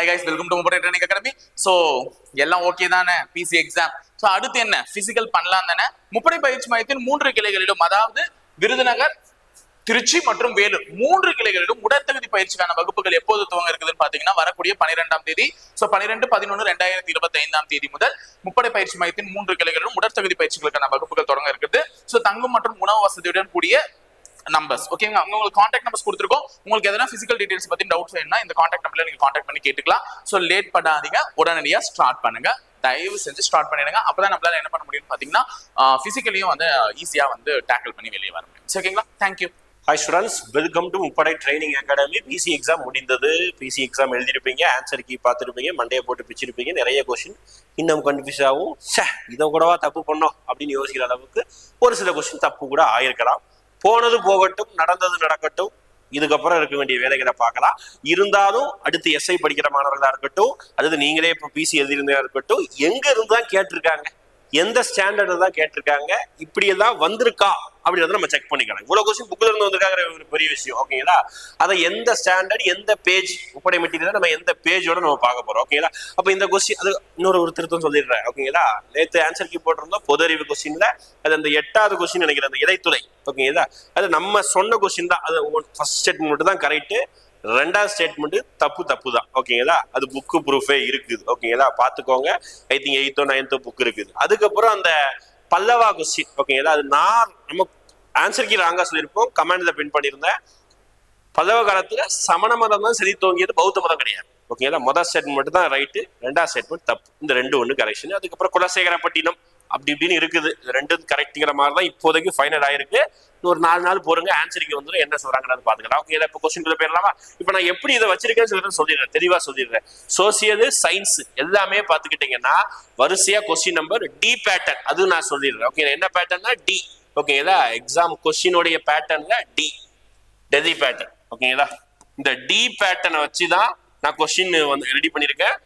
Hi guys welcome to mobile training academy so எல்லாம் okay தானே? PC exam so அடுத்து என்ன? பிசிக்கல் பண்ணலாம் தானே? முப்படை பயிற்சி மையத்தின் மூன்று கிளைகளிலும் அதாவது விருதுநகர் திருச்சி மற்றும் வேலூர் மூன்று கிளைகளிலும் உடற்தகுதி பயிற்சிக்கான வகுப்புகள் எப்போது துவங்க இருக்குதுன்னு பாத்தீங்கன்னா வரக்கூடிய பனிரெண்டாம் தேதி. சோ பனிரெண்டு பதினொன்று ரெண்டாயிரத்தி இருபத்தி ஐந்தாம் தேதி முதல் முப்படை பயிற்சி மையத்தின் மூன்று கிளைகளிலும் உடற்தகுதி பயிற்சிகளுக்கான வகுப்புகள் தொடங்க இருக்குது. சோ தங்கும் மற்றும் உணவு வசதியுடன் கூடிய நம்பர்ஸ் ஓகேங்க அவங்க உங்களுக்கு காண்டாக்ட் நம்பர்ஸ் கொடுத்துருக்கோம். உங்களுக்கு எதனா பிசிக்கல் டீடைல்ஸ் பத்தி டவுட்ஸ் வேணும்னா இந்த காண்டாக்ட் நம்பர்ல நீங்க காண்டாக்ட் பண்ணி கேட்டுக்கலாம். ஸோ லேட் பண்ணாதீங்க. உடனடியா ஸ்டார்ட் பண்ணுங்க. தயவு செஞ்சு ஸ்டார்ட் பண்ணிடுங்க. அப்பதான் நம்மளால என்ன பண்ண முடியும்னு பாத்தீங்கன்னா பிசிக்கலையும் வந்து ஈஸியா வந்து டேக்கிள் பண்ணி வெளியே வர முடியும். ஓகேங்களா thank you hi students welcome to Muppadai training academy PC exam முடிந்தது. பிசி எக்ஸாம் எழுதிருப்பீங்க ஆன்சர் கீ பார்த்துருப்பீங்க. மண்டையை போட்டு பிச்சிருப்பீங்க. நிறைய கொஸ்டின் இன்னும் கன்ஃபியூஸ் ஆகும். சே இதை கூடவா தப்பு பண்ணோம் அப்படின்னு யோசிக்கிற அளவுக்கு ஒரு சில கொஸ்டின் தப்பு கூட ஆயிருக்கலாம். போனது போகட்டும் நடந்தது நடக்கட்டும். இதுக்கப்புறம் இருக்க வேண்டிய வேலைகளை பார்க்கலாம். இருந்தாலும் அடுத்து எஸ்ஐ படிக்கிற மாணவர்களா இருக்கட்டும் அல்லது நீங்களே இப்போ பிசி எழுதியிருந்தா இருக்கட்டும் எங்க இருந்து தான் கேட்டிருக்காங்க? எந்த ஸ்டாண்டர்டு தான் கேட்டிருக்காங்க? இப்படி எல்லாம் வந்திருக்கா? அப்படின்றத நம்ம செக் பண்ணிக்கலாம் இவ்வளவு கொஸ்டின் புக்ல இருந்து வந்திருக்காங்கிற ஒரு பெரிய விஷயம் ஓகேங்களா அதை எந்த ஸ்டாண்டர்ட் எந்த பேஜ் உப்படை மெட்டீரியல் நம்ம எந்த பேஜோட நம்ம பார்க்க போறோம் ஓகேங்களா அப்ப இந்த கொஸ்டின் அது இன்னொரு ஒரு திருத்தம் சொல்லிடுறேன் ஓகேங்களா நேத்து ஆன்சர் கீ போட்டிருந்தோம் பொது அறிவு கொஸ்டின்ல அது அந்த எட்டாவது கொஸ்டின் நினைக்கிறேன் அந்த இடைத்துறை ஓகேங்களா அது நம்ம சொன்ன கொஸ்டின் தான். அது ஃபர்ஸ்ட் ஸ்டேட்மெண்ட் மட்டும் தான் கரெக்ட் ரெண்டாவது ஸ்டேட்மெண்ட் தப்பு தப்பு தான் ஓகேங்களா? அது புக்கு ப்ரூஃபே இருக்குது. ஓகேங்களா? பார்த்துக்கோங்க. ஐ திங்க் எயித்தோ நைன்த்தோ புக் இருக்குது. அதுக்கப்புறம் அந்த பல்லவா கொஸ்டின் ஓகேங்களா? அது நான் நம்ம ஆன்சர் கீ ராங்கா சொல்லியிருப்போம். கமெண்ட்ல பின் பண்ணியிருந்தேன். பல்லவ காலத்துல சமண மதம் தான் செடி தோங்கியது பௌத்த மதம் கிடையாது. ஓகேங்களா? முதல் ஸ்டேட்மெண்ட் தான் ரைட்டு ரெண்டாவது ஸ்டேட்மெண்ட் தப்பு. இந்த ரெண்டு ஒன்று கரெக்ஷன் அதுக்கப்புறம் குலசேகரப்பட்டினம். அப்படி இப்படின்னு இருக்குது. இது ரெண்டும் கரெக்டுங்கிற மாதிரி தான் இப்போதைக்கு ஃபைனல் ஆயிருக்கு. ஒரு நாலு நாள் போருங்க. ஆன்சருக்கு வந்துடும் என்ன சொல்றாங்கன்னு பாத்துக்கலாம் ஓகே இப்போ கொஸ்டின் கூட போயிடலாமா? இப்போ நான் எப்படி இதை வச்சிருக்கேன்னு சொல்லிட்டு சொல்லிடுறேன். தெளிவா சொல்லிடுறேன். சோசியல் சயின்ஸ் எல்லாமே பாத்துக்கிட்டீங்கன்னா வரிசையா கொஸ்டின் நம்பர் டி பேட்டர்ன் அதுவும் நான் சொல்லிடுறேன். ஓகே என்ன பேட்டர்னா டி ஓகேங்களா எக்ஸாம் கொஸ்டினுடைய பேட்டர்ன்ல டி டெல்லி பேட்டர்ன் ஓகேங்களா இந்த டி பேட்டர்னை வச்சு தான் நான் கொஸ்டின் வந்து ரெடி பண்ணியிருக்கேன்.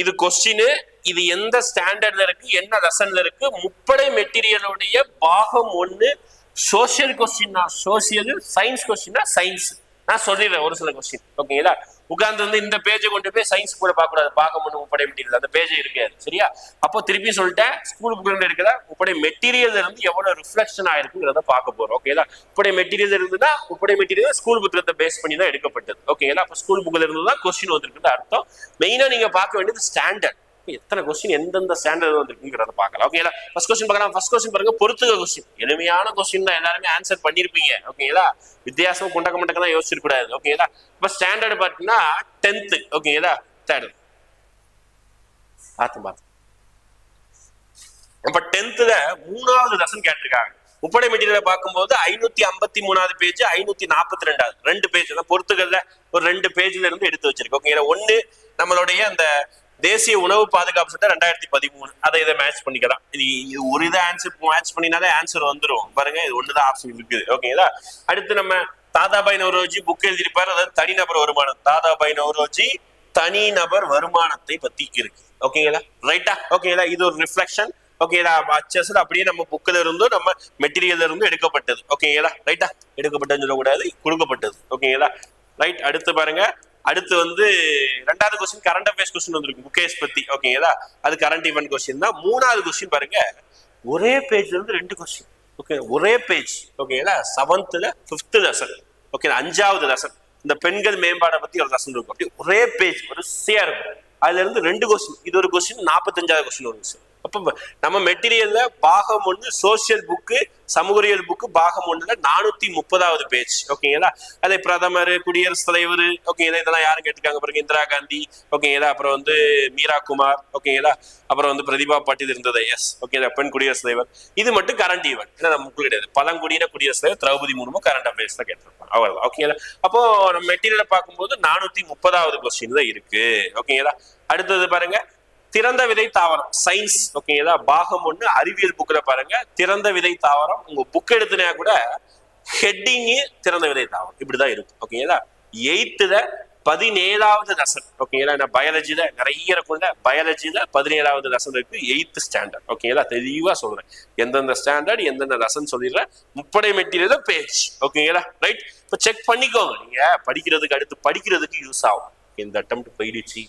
இது கொஸ்டின் இது எந்த ஸ்டாண்டர்ட்ல இருக்கு என்ன லெசன்ல இருக்கு? முப்படை மெட்டீரியலுடைய பாகம் ஒன்று சோசியல் கொஸ்டின்னா சோசியல் சயின்ஸ் கொஸ்டின்னா சயின்ஸ் நான் சொல்லிடுறேன் ஒரு சில கொஸ்டின் ஓகேங்களா உட்கார்ந்து வந்து இந்த பேஜை கொண்டு போய் சயின்ஸ் கூட பார்க்க கூடாது பார்க்க முடியும் முப்படை மெட்டீரியல் அந்த பேஜே இருக்காது. சரியா? அப்போ திருப்பி சொல்லிட்டேன் ஸ்கூல் புக்ல இருக்கிற முப்படை மெட்டீரியல் இருந்து எவ்வளவு ரிஃப்ளெக்ஷன் ஆயிருக்குங்கிறத பார்க்க போறோம். ஓகேங்களா முப்படை மெட்டீரியல் இருந்துன்னா முப்படை மெட்டீரியல் ஸ்கூல் புத்தகத்தை பேஸ் பண்ணி தான் எடுக்கப்பட்டது. ஓகேங்களா அப்போ ஸ்கூல் புக்கில் இருந்து தான் கொஸ்டின் வந்திருக்குன்னு அர்த்தம். மெயினா நீங்க பார்க்க வேண்டியது ஸ்டாண்டர்ட் எத்தனை கொஸ்டின் எந்தெந்த ஸ்டாண்டர்ட் வந்துருக்குங்கிறத பார்க்கலாம். ஓகேங்களா ஃபர்ஸ்ட் கொஸ்டின் பார்க்கலாம். ஃபர்ஸ்ட் கொஸ்டின் பாருங்க பொறுத்துக கொஸ்டின் எளிமையான கொஸ்டின் தான் எல்லாருமே ஆன்சர் பண்ணிருப்பீங்க. ஓகேங்களா வித்தியாசம் குண்டக்க மண்டக்கெல்லாம் யோசிச்சிருக்க கூடாது. ஓகேங்களா இப்போ ஸ்டாண்டர்ட் பார்த்தீங்கன்னா டென்த்து ஓகேங்களா தேர்ட் பார்த்து பார்த்து இப்போ டென்த்ல மூணாவது லெசன் கேட்டிருக்காங்க. முப்படை மெட்டீரியலை பார்க்கும்போது ஐநூத்தி ஐம்பத்தி மூணாவது பேஜ் ஐநூத்தி நாற்பத்தி ரெண்டாவது ரெண்டு பேஜ் தான் ஒரு ரெண்டு பேஜ்ல இருந்து எடுத்து வச்சிருக்கோம் ஓகேங்களா ஒன்னு நம்மளுடைய அந்த தேசிய உணவு பாதுகாப்பு சட்டம் ரெண்டாயிரத்தி பதிமூணு. அதை இதை மேட்ச் பண்ணிக்கலாம். இது ஒரு இதை ஆன்சர் மேட்ச் பண்ணினாலே ஆன்சர் வந்துடும் பாருங்க இது ஒண்ணுதான் ஆப்ஷன் இருக்குது. ஓகேங்களா அடுத்து நம்ம தாதாபாய் நவரோஜி புக் எழுதியிருப்பாரு. அதாவது தனிநபர் வருமானம். தாதாபாய் நவரோஜி தனிநபர் வருமானத்தை பத்தி இருக்கு. ஓகேங்களா ரைட்டா ஓகேங்களா இது ஒரு ரிஃப்ளெக்ஷன் ஓகேங்களா அச்சஸ்ல அப்படியே நம்ம புக்கில் இருந்தும் நம்ம மெட்டீரியல்ல இருந்தும் எடுக்கப்பட்டது. ஓகேங்களா ரைட்டா எடுக்கப்பட்டதுன்னு சொல்லக்கூடாது கொடுக்கப்பட்டது. ஓகேங்களா ரைட் அடுத்து பாருங்க. அடுத்து வந்து ரெண்டாவது கொஸ்டின் கரண்ட் அஃபேர்ஸ் கொஸ்டின் வந்திருக்கு. முகேஷ் பத்தி ஓகேங்களா அது கரண்ட் ஈவெண்ட் கொஸ்டின் தான். மூணாவது கொஸ்டின் பாருங்க. ஒரே பேஜ்ல இருந்து ரெண்டு கொஸ்டின் ஓகே ஒரே பேஜ் ஓகேங்களா செவன்த்ல ஃபிஃப்த் லெசன் ஓகே அஞ்சாவது லெசன் இந்த பெண்கள் மேம்பாடை பத்தி ஒரு லெசன் இருக்கும். அப்படி ஒரே பேஜ் வரிசையா இருக்கும். அதுல இருந்து ரெண்டு கொஸ்டின் இது ஒரு கொஸ்டின் நாற்பத்தஞ்சாவது கொஸ்டின் ஒரு சார் அப்ப நம்ம மெட்டீரியல்ல பாகம் ஒன்று சோசியல் புக்கு சமூகரியல் புக்கு பாகம் ஒன்றுல நானூத்தி முப்பதாவது பேஜ் ஓகேங்களா அதே பிரதமர் குடியரசுத் தலைவர் ஓகேங்களா இதெல்லாம் யாரும் கேட்டிருக்காங்க பாருங்க? இந்திரா காந்தி ஓகேங்களா அப்புறம் வந்து மீரா குமார் ஓகேங்களா அப்புறம் வந்து பிரதிபா பாட்டில் இருந்தது எஸ் ஓகேங்களா பெண் குடியரசுத் தலைவர். இது மட்டும் கரண்ட் ஈவெண்ட் ஏன்னா நமக்கு கிடையாது. பழங்குடியின குடியரசுத் தலைவர் திரௌபதி முர்மு கரண்ட் அஃபேர்ஸ் தான் கேட்டிருப்பாங்க அவ்வளவுதான் ஓகேங்களா அப்போ நம்ம மெட்டீரியலை பார்க்கும்போது நானூத்தி முப்பதாவது கொஸ்டின் தான் இருக்கு. ஓகேங்களா அடுத்தது பாருங்க. திறந்த விதை தாவரம் சயின்ஸ் ஓகேங்களா பாகம் ஒண்ணு அறிவியல் புக்கில் பாருங்க. திறந்த விதை தாவரம் உங்க புக் எடுத்துனா கூட ஹெட்டிங்கு திறந்த விதை தாவரம். இப்படிதான் இருக்கும் ஓகேங்களா எயித்துல பதினேழாவது லெசன் ஓகேங்களா நான் பயாலஜியில நிறைய இருக்கும்ல பயாலஜியில பதினேழாவது லெசன் இருக்கு எயித்து ஸ்டாண்டர்ட் ஓகேங்களா தெளிவா சொல்றேன். எந்தெந்த ஸ்டாண்டர்ட் எந்தெந்த லெசன் சொல்லிடுறேன். முப்படை மெட்டீரியல் பேஜ் ஓகேங்களா ரைட் இப்போ செக் பண்ணிக்கோங்க. நீங்க படிக்கிறதுக்கு அடுத்து படிக்கிறதுக்கு யூஸ் ஆகும். இந்த அட்டம் போயிடுச்சு.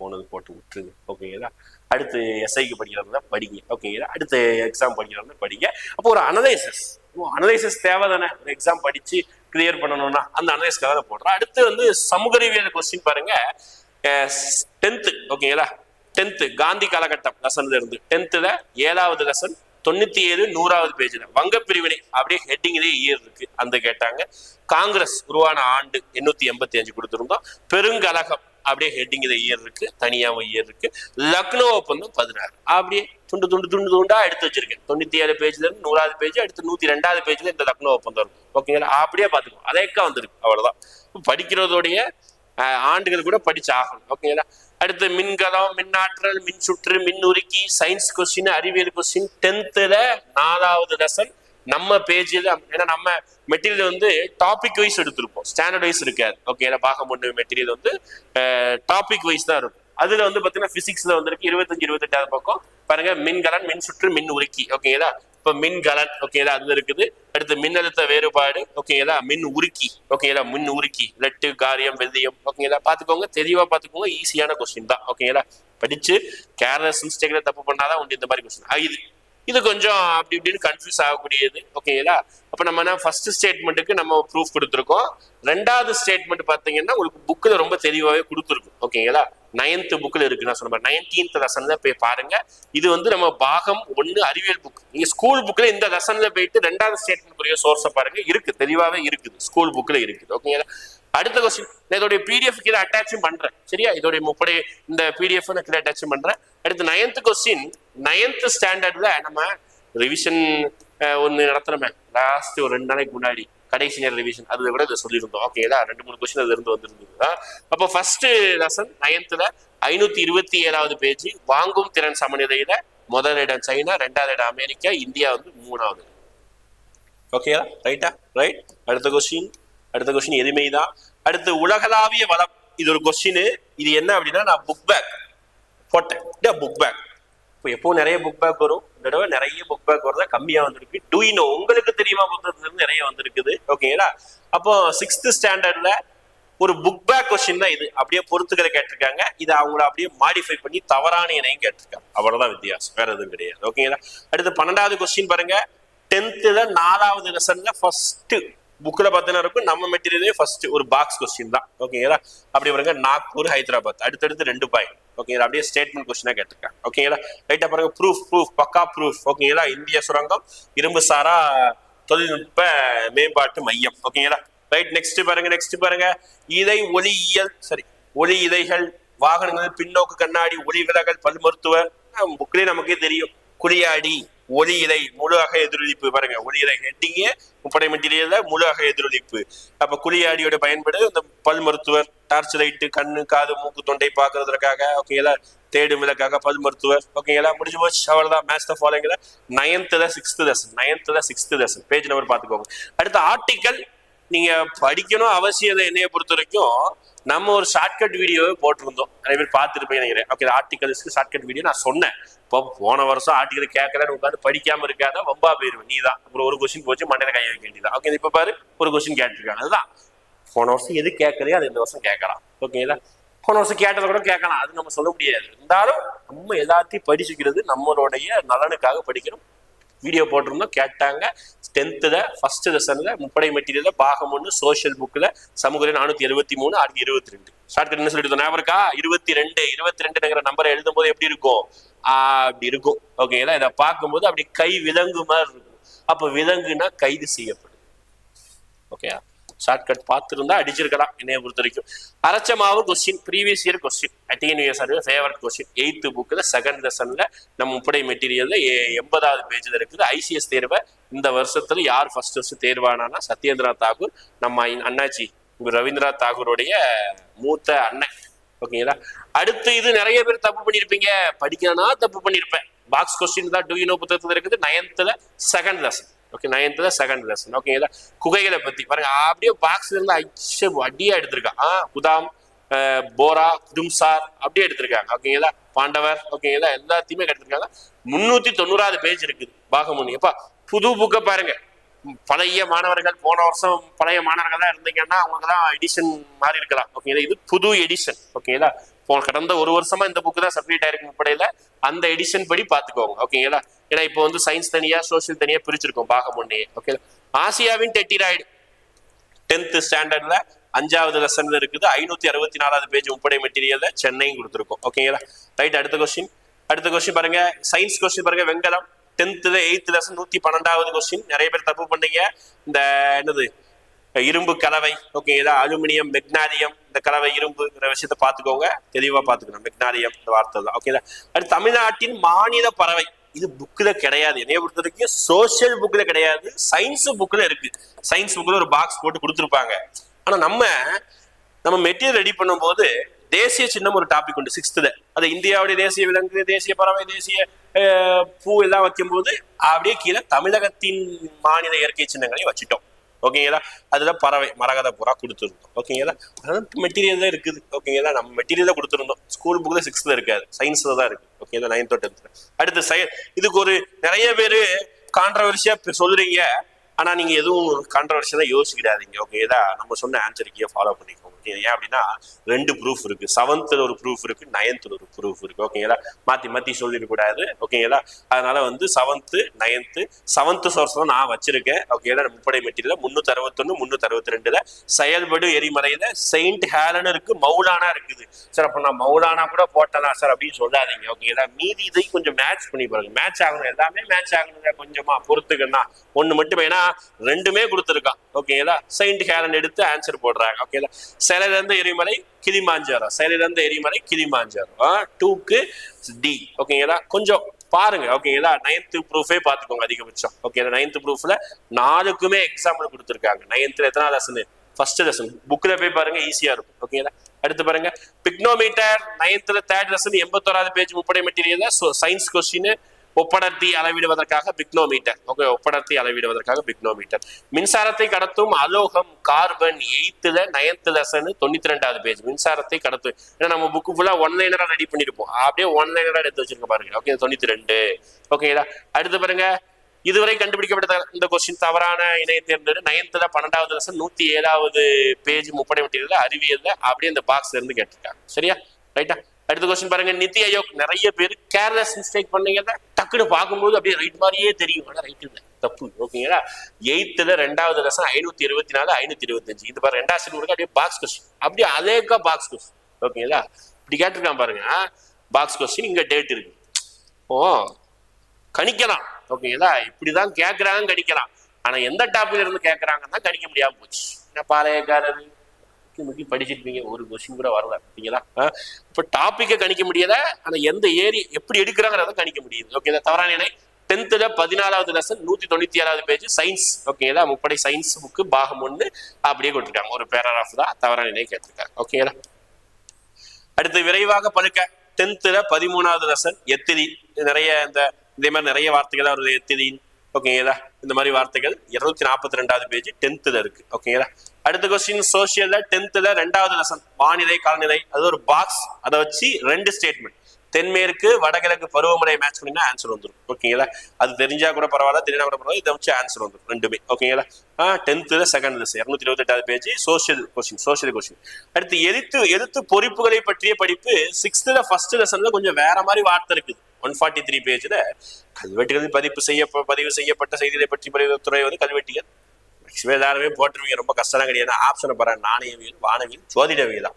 போனது போட்டு விட்டுருங்க ஓகேங்களா அடுத்து எஸ்ஐக்கு படிக்கிறதா படிங்க ஓகேங்களா அடுத்து எக்ஸாம் படிக்கிறதா படிங்க. அப்போ ஒரு அனலைசஸ் ஓ அனலைசஸ் தேவை தானே ஒரு எக்ஸாம் படிச்சு கிளியர் பண்ணணும்னா அந்த அனலைஸ்க்காக தான் போடுறோம். அடுத்து வந்து சமூக அறிவியல் கொஸ்டின் பாருங்க. டென்த்து ஓகேங்களா டென்த்து காந்தி காலகட்டம் லெசன்ல இருந்து டென்த்துல ஏழாவது லெசன் தொண்ணூத்தி ஏழு நூறாவது பேஜ்ல வங்க பிரிவினை அப்படியே ஹெட்டிங்லேயே இயர் இருக்கு. அந்த கேட்டாங்க. காங்கிரஸ் உருவான ஆண்டு எண்ணூத்தி எண்பத்தி அஞ்சு கொடுத்திருந்தோம். பெருங்கலகம் அப்படியே ஹெட்டிங் இயர் இருக்கு தனியாகவும் இயர் இருக்கு. லக்னோ ஒப்பந்தம் பதினாறு. அப்படியே துண்டு துண்டு துண்டு துண்டா எடுத்து வச்சிருக்கேன். தொண்ணூத்தி ஏழு பேஜ்ல இருந்து நூறாவது பேஜ் அடுத்து நூத்தி ரெண்டாவது பேஜ்ல இந்த லக்னோ ஒப்பந்தம் இருக்கும். ஓகேங்களா அப்படியே பாத்துக்கோ அதேக்கா வந்திருக்கு அவ்வளவுதான். படிக்கிறதோடைய ஆண்டுகள் கூட படிச்சு ஆகணும். ஓகேங்களா அடுத்து மின்கலம் மின்னாற்றல் மின் சுற்று மின் உருக்கி சயின்ஸ் கொஸ்டின் அறிவியல் கொஸ்டின் டென்த்துல நாலாவது லெசன் நம்ம பேஜில் ஏன்னா நம்ம மெட்டீரியல் வந்து டாபிக் வைஸ் எடுத்திருப்போம். ஸ்டாண்டர்ட் வைஸ் இருக்காது ஓகேங்களா பார்க்க முடியும் மெட்டீரியல் வந்து டாபிக் வைஸ் தான் இருக்கும். அதுல வந்து பாத்தீங்கன்னா பிசிக்ஸ்ல வந்திருக்கு. இருபத்தஞ்சு இருபத்தெட்டாவது பக்கம். பாருங்க மின்கலன் மின் சுற்று மின் உருக்கி. ஓகேங்களா இப்ப மின்கலன் ஓகேங்களா அது இருக்குது. அடுத்து மின்னழுத்த வேறுபாடு. ஓகேங்களா மின் உருக்கி. ஓகேங்களா மின் உருக்கி. லெட்டு காரியம் வெள்ளியம் ஓகேங்களா பாத்துக்கோங்க. தெளிவா பாத்துக்கோங்க. ஈஸியான கொஸ்டின் தான். ஓகேங்களா படிச்சு கேர்லெஸ் மிஸ்டேக்ல தப்பு பண்ணாதான் உண்டு இந்த மாதிரி கொஸ்டின் இது இது கொஞ்சம் அப்படி இப்படின்னு கன்ஃபியூஸ் ஆகக்கூடியது. ஓகேங்களா அப்ப நம்ம என்ன ஃபர்ஸ்ட் ஸ்டேட்மெண்ட்டுக்கு நம்ம ப்ரூஃப் கொடுத்துருக்கோம். ரெண்டாவது ஸ்டேட்மெண்ட் பாத்தீங்கன்னா உங்களுக்கு புக்கில் ரொம்ப தெளிவாகவே கொடுத்துருக்கும். ஓகேங்களா நைன்த் புக்கில் இருக்கு நான் சொன்ன நைன்டீன்த் லெசன்ல போய் பாருங்க. இது வந்து நம்ம பாகம் ஒன்று அறிவியல் புக் நீங்க ஸ்கூல் புக்கில் இந்த லெசன்ல போயிட்டு ரெண்டாவது ஸ்டேட்மெண்ட் உரிய சோர்ஸை பாருங்க. இருக்கு தெளிவாகவே இருக்குது. ஸ்கூல் புக்கில் இருக்குது. ஓகேங்களா அடுத்த கொஸ்டின் நான் இதோடைய பிடிஎஃப் கீழே அட்டாச்சும் பண்றேன். சரியா? இதோடைய முப்படை இந்த பிடிஎஃப் நான் கீழே அட்டாச்சும் பண்றேன். அடுத்து நைன்த் கொஸ்டின் நைன்த் ஸ்டாண்டர்ட்ல நம்ம ரிவிஷன் ஒன்று நடத்துறோமே லாஸ்ட் ஒரு ரெண்டு நாளைக்கு முன்னாடி கடைசி நேரம் ரிவிஷன் அதை விட இதை சொல்லியிருந்தோம். ஓகேங்களா ரெண்டு மூணு கொஸ்டின் அது இருந்து வந்திருந்தது அப்போ ஃபர்ஸ்ட் லெசன் நைன்த்தில் ஐநூத்தி இருபத்தி ஏழாவது பேஜ் வாங்கும் திறன் சமநிலையில முதல் இடம் சைனா ரெண்டாவது இடம் அமெரிக்கா இந்தியா வந்து மூணாவது. ஓகேயா ரைட்டா ரைட் அடுத்த கொஸ்டின் அடுத்த கொஸ்டின் எதுவுமே தான் அடுத்து உலகளாவிய வளம். இது ஒரு கொஸ்டின் இது என்ன அப்படின்னா நான் புக் பேக் போட்டேன். புக் பேக் இப்போ எப்போ நிறைய புக் பேக் வரும். இந்த தடவை நிறைய புக் பேக் வரதா கம்மியா வந்திருக்கு. டூ உங்களுக்கு தெரியுமா புத்தகத்துல நிறைய வந்திருக்குது. ஓகேங்களா அப்போ சிக்ஸ்த் ஸ்டாண்டர்ட்ல ஒரு புக் பேக் கொஸ்டின் தான் இது. அப்படியே பொறுத்துக்களை கேட்டிருக்காங்க. இதை அவங்கள அப்படியே மாடிஃபை பண்ணி தவறான இணையும் கேட்டிருக்காங்க. அவ்வளவுதான் வித்தியாசம். வேற எதுவும் கிடையாது. ஓகேங்களா அடுத்து பன்னெண்டாவது கொஸ்டின் பாருங்க. டென்த்துல நாலாவது லெசன்ல ஃபர்ஸ்ட் புக்கில் பார்த்தீங்கன்னா இருக்கும். நம்ம மெட்டீரியலே ஃபர்ஸ்ட் ஒரு பாக்ஸ் கொஸ்டின் தான். ஓகேங்களா அப்படி பாருங்க நாக்பூர் ஹைதராபாத். அடுத்தடுத்து ரெண்டு பாயிண்ட் ஓகேங்களா அப்படியே ஸ்டேட்மெண்ட் கொஸ்டினாக கேட்டிருக்கேன். ஓகேங்களா ரைட்டா பாருங்க. ப்ரூஃப் ப்ரூஃப் பக்கா ப்ரூஃப் ஓகேங்களா இந்திய சுரங்கம் இரும்பு சாரா தொழில்நுட்ப மேம்பாட்டு மையம். ஓகேங்களா ரைட் நெக்ஸ்ட் பாருங்க நெக்ஸ்ட் பாருங்க. இதை ஒளியியல் சரி ஒளி இதைகள் வாகனங்கள் பின்னோக்கு கண்ணாடி ஒளி விலகல் பல் மருத்துவ புக்லயே நமக்கே தெரியும். குளியாடி ஒளி இலை முழு அக எதிரொலிப்பு பாருங்க. ஒளி இலை ஹெட்டிங்கே முப்படை மெட்டீரியல்ல முழு அக எதிரொலிப்பு. அப்ப குளியாடியோட பயன்பாடு இந்த பல் மருத்துவர் டார்ச் லைட்டு கண்ணு காது மூக்கு தொண்டை பாக்குறதுக்காக ஓகேங்களா தேடும் விளக்காக பல் மருத்துவர். ஓகேங்களா முடிஞ்சு போச்சு அவ்வளவுதான். மேட்ச் தான் ஃபாலோங்கிற தான் சிக்ஸ்த் லெசன் தான் சிக்ஸ்த் லெசன் பேஜ் நம்பர் பாத்துக்கோங்க அடுத்த ஆர்டிக்கல் நீங்க படிக்கணும் அவசியம் இல்லை என்னைய பொறுத்த வரைக்கும் நம்ம ஒரு ஷார்ட்கட் வீடியோவே போட்டிருந்தோம். நிறைய பேர் பார்த்துருப்பேன் நினைக்கிறேன். ஓகே ஆர்டிகல்ஸ்க்கு ஷார்ட்கட் வீடியோ நான் சொன்னேன். இப்போ போன வருஷம் ஆர்டிகல் கேட்கலன்னு உட்காந்து படிக்காம இருக்காத வம்பா போயிருவேன். நீ தான் அப்புறம் ஒரு கொஸ்டின் போச்சு மண்டையில கை வைக்க வேண்டியதான் ஓகே இப்போ பாரு ஒரு கொஸ்டின் கேட்டிருக்காங்க. அதுதான். போன வருஷம் எது கேட்கலையோ அது இந்த வருஷம் கேட்கலாம். ஓகேங்களா போன வருஷம் கேட்டதை கூட கேட்கலாம். அது நம்ம சொல்ல முடியாது. இருந்தாலும் நம்ம எல்லாத்தையும் படிச்சுக்கிறது நம்மளுடைய நலனுக்காக படிக்கணும். வீடியோ போட்டிருந்தோம் கேட்டாங்க. டென்த்தில் ஃபர்ஸ்ட் லெசனில் முப்படை மெட்டீரியலில் பாகம் ஒன்று சோஷியல் புக்கில் சமூக நானூற்றி எழுபத்தி மூணு அடுத்து இருபத்தி ரெண்டு ஷார்ட்கட் என்ன சொல்லிட்டு ஞாபகம் இருக்கா? இருபத்தி ரெண்டு இருபத்தி ரெண்டுங்கிற நம்பரை எழுதும் போது எப்படி இருக்கும்? அப்படி இருக்கும். ஓகேங்களா இதை பார்க்கும்போது அப்படி கை விலங்கு மாதிரி இருக்கும். அப்போ விலங்குனா கைது செய்யப்படும். ஓகே ஷார்ட்கட் பார்த்துருந்தா அடிச்சிருக்கலாம் என்னைய பொறுத்த வரைக்கும். அரைச்ச மாவு question previous year question TNUS அறிவு ஃபேவரட் கொஸ்டின் எயித்து புக்கில் செகண்ட் லெசனில் நம்ம முப்படை மெட்டீரியலில் எண்பதாவது பேஜில் இருக்குது. ஐசிஎஸ் தேர்வை இந்த வருஷத்தில் யார் ஃபர்ஸ்ட் ஃபர்ஸ்ட் தேர்வானா சத்யேந்திரநாத் தாகூர் நம்ம அண்ணாச்சி ரவீந்திரநாத் தாகூருடைய மூத்த அண்ணன். ஓகேங்களா அடுத்து இது நிறைய பேர் தப்பு பண்ணியிருப்பீங்க படிக்கணும்னா தப்பு பண்ணியிருப்பேன் பாக்ஸ் கொஸ்டின் தான் டூ யூனோ புத்தகத்தில் இருக்குது? நைன்த்தில் செகண்ட் லெசன் ஓகே நைன்த்தில் செகண்ட் லெசன் ஓகேங்களா குகைகளை பத்தி. பாருங்க அப்படியே பாக்ஸ்ல இருந்து அடிச்சு அடியா எடுத்திருக்கான் ஆ குதாம் போரா குதும்சார் அப்படியே எடுத்திருக்காங்க. ஓகேங்களா பாண்டவர் ஓகேங்களா எல்லாத்தையுமே எடுத்திருக்காங்க முன்னூத்தி தொண்ணூறாவது பேஜ் இருக்குது பாகம் எப்பா புது புக்கை பாருங்க. பழைய மாணவர்கள் போன வருஷம் பழைய மாணவர்கள் தான் இருந்தீங்கன்னா அவங்களுக்கு தான் எடிஷன் மாறி இருக்கலாம். ஓகேங்களா இது புது எடிஷன் ஓகேங்களா போன கடந்த ஒரு வருஷமா இந்த புக்கு தான் சப்மிட் ஆயிருக்கு முப்படையில. அந்த எடிஷன் படி பாத்துக்கோங்க ஓகேங்களா ஏன்னா இப்போ வந்து சயின்ஸ் தனியா சோசியல் தனியா பிரிச்சிருக்கோம் பாகம் ஒன்னே ஓகே ஆசியாவின் டெட்டிராய்டு. டென்த் ஸ்டாண்டர்ட்ல அஞ்சாவது லெசன்ல இருக்குது. ஐநூத்தி அறுபத்தி நாலாவது பேஜ் முப்படை மெட்டீரியல்ல சென்னையும் கொடுத்துருக்கோம். ஓகேங்களா ரைட் அடுத்த கொஸ்டின் அடுத்த கொஸ்டின் பாருங்க. சயின்ஸ் கொஸ்டின் பாருங்க வெங்கலம். டென்த்துல எயித்து லெசன் நூத்தி பன்னெண்டாவது கொஸ்டின் நிறைய பேர் தப்பு பண்ணீங்க. இந்த என்னது? இரும்பு கலவை. ஓகேங்களா அலுமினியம் மெக்னாரியம் இந்த கலவை இரும்புங்கிற விஷயத்த பார்த்துக்கோங்க. தெளிவா பார்த்துக்கணும். மெக்னாரியம் இந்த வார்த்தை தான் ஓகேங்களா அடுத்து தமிழ்நாட்டின் மாநில பறவை. இது புக்கில் கிடையாது. என்னைய பொறுத்த வரைக்கும் சோசியல் புக்கில் கிடையாது. சயின்ஸ் புக்கில் இருக்கு. சயின்ஸ் புக்கில் ஒரு பாக்ஸ் போட்டு கொடுத்துருப்பாங்க. ஆனால் நம்ம நம்ம மெட்டீரியல் ரெடி பண்ணும்போது தேசிய சின்னம் ஒரு டாபிக் உண்டு சிக்ஸ்த்துல அது இந்தியாவுடைய தேசிய விலங்கு தேசிய பறவை தேசிய பூ எல்லாம் வைக்கும்போது அப்படியே கீழே தமிழகத்தின் மாநில இயற்கை சின்னங்களையும் வச்சுட்டோம். ஓகேங்களா? அதுல பறவை மரகத புறா கொடுத்துருந்தோம். ஓகேங்களா? அதான் மெட்டீரியல் தான் இருக்குது. ஓகேங்களா? நம்ம மெட்டீரியல் தான் கொடுத்துருந்தோம். ஸ்கூல் புக்கில் சிக்ஸ்த்தில் இருக்காது. சயின்ஸில் தான் இருக்குது ஓகேங்களா? நைன்த் டென்த்தில் அடுத்து சய இதுக்கு ஒரு நிறைய பேர் கான்ட்ரவர்சியா சொல்கிறீங்க ஆனால் நீங்கள் எதுவும் கான்ட்ரவர்சியா தான் யோசிக்கிடாதீங்க ஓகேதா நம்ம சொன்ன ஆன்சருக்கே ஃபாலோ பண்ணிக்கோ okay? ஏன் அப்படின்னா ரெண்டு ப்ரூஃப் இருக்கு. செவன்த்ல ஒரு ப்ரூஃப் இருக்கு நைன்த்ல ஒரு ப்ரூஃப் இருக்கு. ஓகேங்களா மாத்தி மாத்தி சொல்லிடக்கூடாது ஓகேங்களா அதனால வந்து செவன்த்து நைன்த்து செவன்த் சோர்ஸ் தான் நான் வச்சிருக்கேன். ஓகேங்களா முப்படை மெட்டீரியல் முன்னூத்தி அறுபத்தொன்னு முன்னூத்தி அறுபத்தி ரெண்டுல செயல்படும் எரிமலையில செயின்ட் ஹேலன் இருக்கு மௌலானா இருக்குது. சார் அப்ப நான் மௌலானா கூட போட்டலாம் சார் அப்படின்னு சொல்லாதீங்க. ஓகேங்களா மீதி இதை கொஞ்சம் மேட்ச் பண்ணி பாருங்க. மேட்ச் ஆகணும். எல்லாமே மேட்ச் ஆகணுங்க. கொஞ்சமா பொறுத்துக்கன்னா. ஒண்ணு மட்டும் ஏன்னா ரெண்டுமே கொடுத்துருக்கான். ஓகேங்களா செயின்ட் ஹேலன் எடுத்து ஆன்சர் போடுறாங்க. ஓகேங்களா சிலையிலிருந்து எரிமலை கிளிமாஞ்சாரோ சிலையிலிருந்து எரிமலை கிளிமாஞ்சாரோ. டூக்கு டி ஓகேங்களா? கொஞ்சம் பாருங்க ஓகேங்களா? நைன்த் ப்ரூஃபே பார்த்துக்கோங்க அதிகபட்சம். ஓகே நைன்த் ப்ரூஃப்ல நாலுக்குமே எக்ஸாம்பிள் கொடுத்துருக்காங்க. நைன்த்ல எத்தனை லெசன் ஃபர்ஸ்ட் லெசன் புக்ல போய் பாருங்க ஈஸியா இருக்கும். ஓகேங்களா? அடுத்து பாருங்க பிக்னோமீட்டர் நைன்த்ல தேர்ட் லெசன் எண்பத்தோராது பேஜ் முப்படை மெட்டீரியல் சயின்ஸ் கொஸ்டின் ஒப்படர்த்தி அளவிடுவதற்காக பிக்னோமீட்டர். ஓகே ஒப்படர்த்தி அளவிடுவதற்காக பிக்னோமீட்டர். மின்சாரத்தை கடத்தும் அலோகம் கார்பன் எயித்துல நயன்த்து லெசன் தொண்ணூத்தி ரெண்டாவது பேஜ் மின்சாரத்தை கடத்தும் ஏன்னா நம்ம புக்கு ஃபுல்லா ஒன் லைனரா ரெடி பண்ணிருப்போம். அப்படியே ஒன் லைனரா எடுத்து வச்சிருக்க பாருங்க. ஓகே தொண்ணூத்தி ரெண்டு ஓகேங்களா அடுத்து பாருங்க. இதுவரை கண்டுபிடிக்கப்பட்ட இந்த கொஸ்டின் தவறான இணைய தேர்ந்தெடு. நயன்த்துல பன்னெண்டாவது லெசன் நூத்தி ஏழாவது பேஜ் முப்படை மெட்டீரியல் அறிவியல்ல அப்படியே இந்த பாக்ஸ்ல இருந்து கேட்டிருக்காங்க. சரியா? ரைட்டா அடுத்த கொஸ்டின் பாருங்க நித்தி ஆயோக். நிறைய பேர் கேர்லெஸ் மிஸ்டேக் பண்ணீங்க டக்குன்னு பார்க்கும்போது அப்படியே ரைட் மாதிரியே தெரியும். ஆனால் ரைட் இல்லை. தப்பு. ஓகேங்களா? எயித்துல ரெண்டாவது லெசன் ஐநூத்தி இருபத்தி நாலு ஐநூத்தி இருபத்தஞ்சு. இது பாருங்க ரெண்டாவது செட் கொடுக்க அப்படியே பாக்ஸ் கொஸ்டின் அப்படியே அதேக்கா பாக்ஸ் கொஸ்டின் ஓகேங்களா? இப்படி கேட்டிருக்கான் பாருங்க. பாக்ஸ் கொஸ்டின் இங்க டேட் இருக்கு. ஓ கணிக்கலாம். ஓகேங்களா? இப்படிதான் கேட்கறாங்க கணிக்கலாம். ஆனா எந்த டாபிக்ல இருந்து கேட்கறாங்கன்னா கணிக்க முடியாம போச்சு. என்ன பாளையக்காரர்? முக்கி படிச்சிருப்பீங்க. ஒரு கொஸ்டின் கூட வரல. ஓகேங்களா இப்போ இப்ப டாபிக்கை கணிக்க முடியல. ஆனா எந்த ஏரி எப்படி எடுக்கிறாங்கிறத கணிக்க முடியுது. ஓகே தவறான இணை டென்த்தில் பதினாலாவது லெசன் நூத்தி தொண்ணூத்தி ஏழாவது பேஜ் சயின்ஸ் ஓகேங்களா முப்படை சயின்ஸ் புக்கு பாகம் ஒன்று அப்படியே கொடுத்துருக்காங்க ஒரு பேராகிராஃப் தான் தவறான இணை கேட்டிருக்காங்க ஓகேங்களா அடுத்து விரைவாக பழுக்க டென்த்தில் பதிமூணாவது லெசன் எத்திரி நிறைய இந்த இதே மாதிரி நிறைய வார்த்தைகள் வருது. எத்திரின் ஓகேங்களா இந்த மாதிரி வார்த்தைகள். இருநூத்தி நாற்பத்தி ரெண்டாவது பேஜ் டென்த்துல இருக்கு ஓகேங்களா அடுத்த கொஸ்டின் சோசியல்ல டென்த்ல ரெண்டாவது லெசன் வானிலை காலநிலை அது ஒரு பாக்ஸ் அதை வச்சு ரெண்டு ஸ்டேட்மெண்ட் தென்மேற்கு வடகிழக்கு பருவமழை மேட்ச் பண்ணினா ஆன்சர் வந்துடும் ஓகேங்களா அது தெரிஞ்சா கூட பரவாயில்ல தெரிஞ்சா கூட பரவாயில்ல இதை வச்சு ஆன்சர் வந்துடும் ரெண்டுமே. ஓகேங்களா டென்த்துல செகண்ட் லெசன் இருநூத்தி இருபத்தி எட்டாவது page social question social question அடுத்து எதிர்த்து எதிர்த்து பொறிப்புகளை பற்றிய படிப்பு சிக்ஸ்த்துல ஃபர்ஸ்ட் லெசன்ல கொஞ்சம் வேற மாதிரி வார்த்தை இருக்குது. ஒன் ஃபார்ட்டி த்ரீ பேஜ்ல கல்வெட்டுகளில் பதிப்பு செய்ய பதிவு செய்யப்பட்ட செய்திகளை பற்றி பதிவு துறை வந்து கல்வெட்டுகள் மேக்ஸிமம் எல்லாருமே போட்டிருவீங்க. ரொம்ப கஷ்டம் கிடையாது. ஆப்ஷனை பாரு நாணயவியல் வானவியல் ஜோதிடவியலா.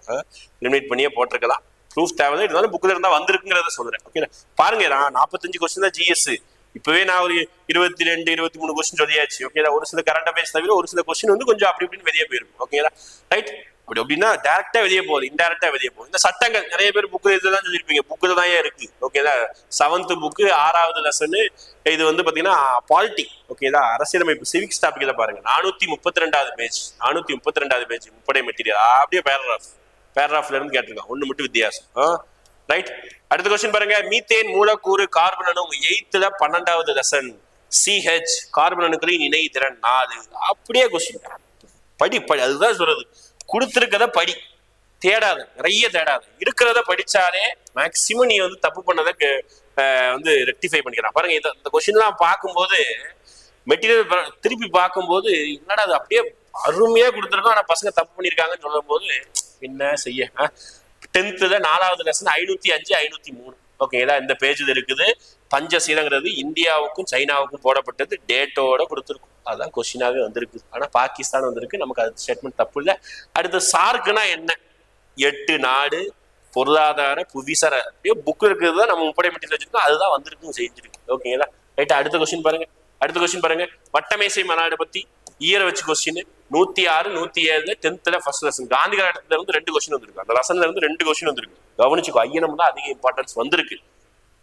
லிமிட் பண்ணியே போட்டிருக்கலாம். ப்ரூஃப் தேவை இருந்தாலும் புக்கில் இருந்தால் வந்திருக்குங்கிறத சொல்கிறேன் ஓகேங்களா பாருங்க நான் நாற்பத்தஞ்சு கொஸ்டின் தான் ஜிஎஸ் இப்பவே நான் ஒரு இருபத்தி ரெண்டு இருபத்தி மூணு கொஸ்டின் சொல்லியாச்சு ஓகேங்களா ஒரு சில கரண்ட் அஃபேர்ஸ் தவிர ஒரு சில கொஸ்டின் வந்து கொஞ்சம் அப்படி இப்படின்னு வெளியே போயிருக்கும் ஓகேங்களா ரைட் அப்படி அப்படின்னா டேரக்டா வெளியே போகுது இன்டெரக்டா வெளியே போகுது. இந்த சட்டங்கள் நிறைய பேர் புக்கு இதெல்லாம் சொல்லியிருப்பீங்க. புக்கில் தான் இருக்கு? ஓகேதா செவன்த் புக்கு ஆறாவது லெசனு இது வந்து பாத்தீங்கன்னா பாலிட்டிக் ஓகேதா அரசியலமைப்பு சிவிக்ஸ் டாபிக்ல பாருங்க. நானூத்தி முப்பத்தி ரெண்டாவது பேஜ் நானூத்தி முப்பத்தி ரெண்டாவது பேஜ் முப்படை மெட்டீரியல் அப்படியே பேராகிராஃப் பேராகிராஃப்ல இருந்து கேட்டிருக்கான் ஒண்ணு மட்டும் வித்தியாசம். ரைட் அடுத்த கொஸ்டின் பாருங்க. மீத்தேன் மூலக்கூறு கார்பன் அணு எயித்துல பன்னெண்டாவது லெசன் சிஹெச் கார்பன் அணுக்களின் இணை திறன் நாலு. அப்படியே கொஸ்டின் படி படி. அதுதான் சொல்றது. கொடுத்துருக்கத படி. தேடாத நிறைய தேடாத. இருக்கிறத படிச்சாலே மேக்சிமம் நீ வந்து தப்பு பண்ணதை வந்து ரெக்டிஃபை பண்ணிக்கலாம். பாருங்க இந்த இந்த கொஸ்டின்லாம் பார்க்கும்போது மெட்டீரியல் திருப்பி பார்க்கும்போது என்னடா அது அப்படியே அருமையா கொடுத்துருக்கோம். ஆனா பசங்க தப்பு பண்ணியிருக்காங்கன்னு சொல்லும் போது என்ன செய்ய டென்த்துல நாலாவது லெசன் ஐநூத்தி அஞ்சு ஐநூத்தி மூணு. ஓகேங்களா இந்த பேஜ் இருக்குது. பஞ்சசீலங்கிறது இந்தியாவுக்கும் சைனாவுக்கும் போடப்பட்டது டேட்டோட கொடுத்துருக்கும். அதான் கொஸ்டினாவே வந்திருக்கு. ஆனா பாகிஸ்தான் வந்திருக்கு. நமக்கு அது ஸ்டேட்மெண்ட் தப்பு இல்லை. அடுத்து சார்க்குனா என்ன? எட்டு நாடு பொருளாதார புவிசார. அப்படியே புக் இருக்கிறது தான் நம்ம முப்படை மெட்டீரியல் வச்சிருக்கோம். அதுதான் வந்திருக்கும் செஞ்சிருக்கு. ஓகேங்களா ரைட் அடுத்த கொஸ்டின் பாருங்க. அடுத்த கொஸ்டின் பாருங்க. வட்டமேசை மாநாடு பத்தி இயரை வச்சு கொஸ்டின் நூத்தி ஆறு நூத்தி ஏழு டென்த்ல ஃபர்ஸ்ட் லெசன் காந்தி காலத்துல இருந்து ரெண்டு கொஸ்டின் வந்திருக்கு. அந்த லெசன்ல இருந்து ரெண்டு கொஸ்டின் வந்திருக்கு. கவனிச்சுக்கோ ஐயனம் தான் அதிக இம்பார்ட்டன்ஸ் வந்திருக்கு.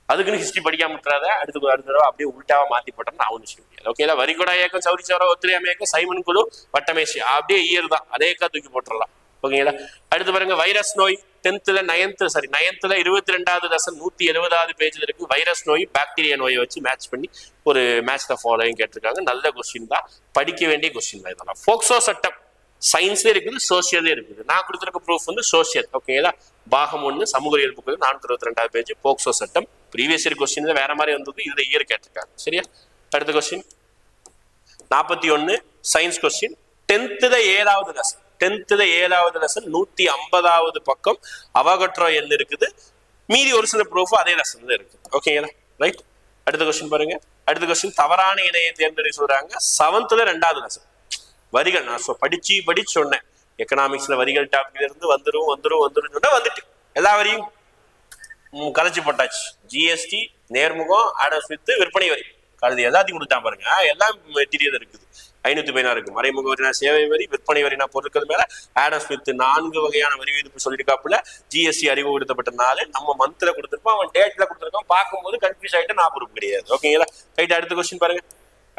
அதுக்குன்னு ஹிஸ்டரி படிக்காம விட்டுறாத அடுத்து அடுத்த தடவை அப்படியே உள்டாவா மாத்தி போட்டோம்னு அவனு சொல்ல முடியாது ஓகேல வரிகொடா இயக்கம் சௌரி சௌரா ஒத்துழையாமை இயக்கம் சைமன் குழு வட்டமேசி அப்படியே இயர் தான். அதே தூக்கி போட்டுடலாம் ஓகேங்களா அடுத்து பாருங்க வைரஸ் நோய். டென்த்தில் நயன்த்து சாரி நயன்த்தில் இருபத்தி ரெண்டாவது லெசன் நூற்றி எழுபதாவது பேஜில் இருக்கு வைரஸ் நோய் பாக்டீரியா நோயை வச்சு மேட்ச் பண்ணி ஒரு மேட்ச் த ஃபாலோயும் கேட்டிருக்காங்க. நல்ல கொஸ்டின் தான். படிக்க வேண்டிய கொஸ்டின் தான் இதெல்லாம். ஃபோக்ஸோ சட்டம். சயின்ஸ்லேயே இருக்குது சோசியலே இருக்குது. நான் கொடுத்துருக்க ப்ரூஃப் வந்து சோசியல் ஓகேங்களா பாகம் ஒன்று சமூக இயல்புக்கு நானூற்றி இருபத்தி ரெண்டாவது பேஜ் போக்சோ சட்டம். ப்ரீவியஸ் இயர் கொஸ்டின் வேற மாதிரி வந்தது இதில் இயர் கேட்டிருக்காங்க. சரியா? அடுத்த கொஸ்டின் நாற்பத்தி ஒன்று சயின்ஸ் கொஸ்டின் டென்த்துல ஏழாவது லெசன் டென்த்துல ஏழாவது லெசன் நூத்தி ஐம்பதாவது பக்கம் அவகட்ரோ என்ன இருக்குது. மீதி ஒரு சில ப்ரூஃப் அதே லெசன்ல இருக்கு. ஓகேங்களா ரைட் அடுத்த கொஸ்டின் பாருங்க. அடுத்த கொஸ்டின் தவறான இணையை தேர்ந்தெடுக்க சொல்றாங்க. செவன்த்ல ரெண்டாவது லெசன் வரிகள் நான் ஸோ படிச்சு படிச்சு சொன்னேன். எக்கனாமிக்ஸ்ல வரிகள் டாபிக்ல இருந்து வந்துரும் வந்துரும் வந்துரும் சொன்னா வந்துட்டு. எல்லா வரியும் கலைச்சி போட்டாச்சு. ஜிஎஸ்டி நேர்முகம் ஆடர்ஸ் வித்து விற்பனை வரி. கழுது எல்லாத்தையும் கொடுத்தா பாருங்க. எல்லாம் மெட்டீரியல் இருக்குது. ஐநூத்தி பதினாறு இருக்கு மறைமுக வரினா சேவை வரி விற்பனை வரினா பொருட்கள் மேல ஆடம் ஸ்மித் நான்கு வகையான வரி விதிப்பு சொல்லியிருக்காப்புல. ஜிஎஸ்டி அறிமுகப்படுத்தப்பட்ட நாள் நம்ம மந்த்ல கொடுத்துருப்போம் அவன் டேட்ல கொடுத்துருக்கோம் பார்க்கும்போது கன்ஃபியூஸ் ஆயிட்டு நான் பொறுப்பு கிடையாது ஓகேங்களா ரைட் அடுத்த கொஸ்டின் பாருங்க.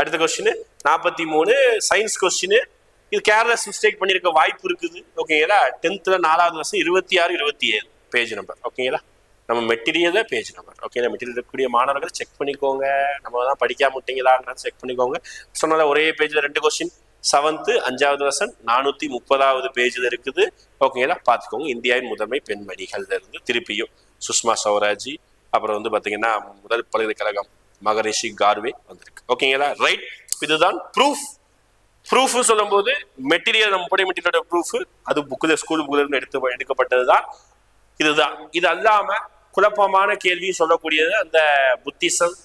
அடுத்த கொஸ்டின் நாற்பத்தி மூணு சயின்ஸ் கொஸ்டின் இது கேர்லெஸ் மிஸ்டேக் பண்ணியிருக்க வாய்ப்பு இருக்குது. ஓகேங்களா டென்த்ல நாலாவது வருஷம் இருபத்தி ஆறு இருபத்தி ஏழு. பேஜ் நம்பர் ஓகேங்களா நம்ம material page number okay material இருக்கக்கூடிய மாணவர்கள் செக் பண்ணிக்கோங்க. நம்ம தான் படிக்காம விட்டீங்களாங்கிறத செக் பண்ணிக்கோங்க. சொன்னால ஒரே பேஜ்ல ரெண்டு கொஸ்டின் செவன்த்து அஞ்சாவது வருஷம் நானூத்தி முப்பதாவது பேஜ்ல இருக்குது. ஓகேங்களா பார்த்துக்கோங்க. இந்தியாவின் முதன்மை பெண்மணிகள்ல இருந்து திருப்பியும் சுஷ்மா ஸ்வராஜி அப்புறம் வந்து பாத்தீங்கன்னா முதல் பல்கலைக்கழகம் மகரிஷி கார்வே வந்திருக்கு. ஓகேங்களா ரைட் இதுதான் ப்ரூஃப் ப்ரூஃப் சொல்லும்போது மெட்டீரியல் நம்ம புடை மெட்டீரியலோட ப்ரூஃப் அது புக்கில் ஸ்கூல் புக்கில் இருந்து எடுத்து எடுக்கப்பட்டது தான் இதுதான். இது அல்லாம குழப்பமான கேள்வியும் சொல்லக்கூடியது அந்த புத்திசம்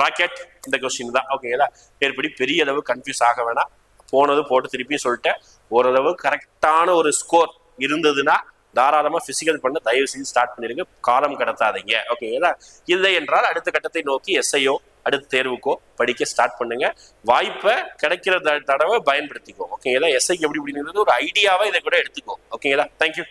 ராக்கெட் இந்த கொஸ்டின் தான். ஓகேங்களா மேற்படி பெரிய அளவு கன்ஃபியூஸ் ஆக வேணாம். போனது போட்டு திருப்பியும் சொல்லிட்டேன். ஓரளவு கரெக்டான ஒரு ஸ்கோர் இருந்ததுன்னா தாராளமா பிசிக்கல் பண்ண தயவு செஞ்சு ஸ்டார்ட் பண்ணிருங்க. காலம் கடத்தாதீங்க. ஓகேங்களா இல்லை என்றால் அடுத்த கட்டத்தை நோக்கி எஸ்ஐயோ அடுத்த தேர்வுக்கோ படிக்க ஸ்டார்ட் பண்ணுங்க. வாய்ப்பை கிடைக்கிற தடவை பயன்படுத்திக்கோ. ஓகேங்களா எஸ்ஐக்கு எப்படி இப்படிங்கிறது ஒரு ஐடியாவை இதை கூட எடுத்துக்கோ. ஓகேங்களா தேங்க்யூ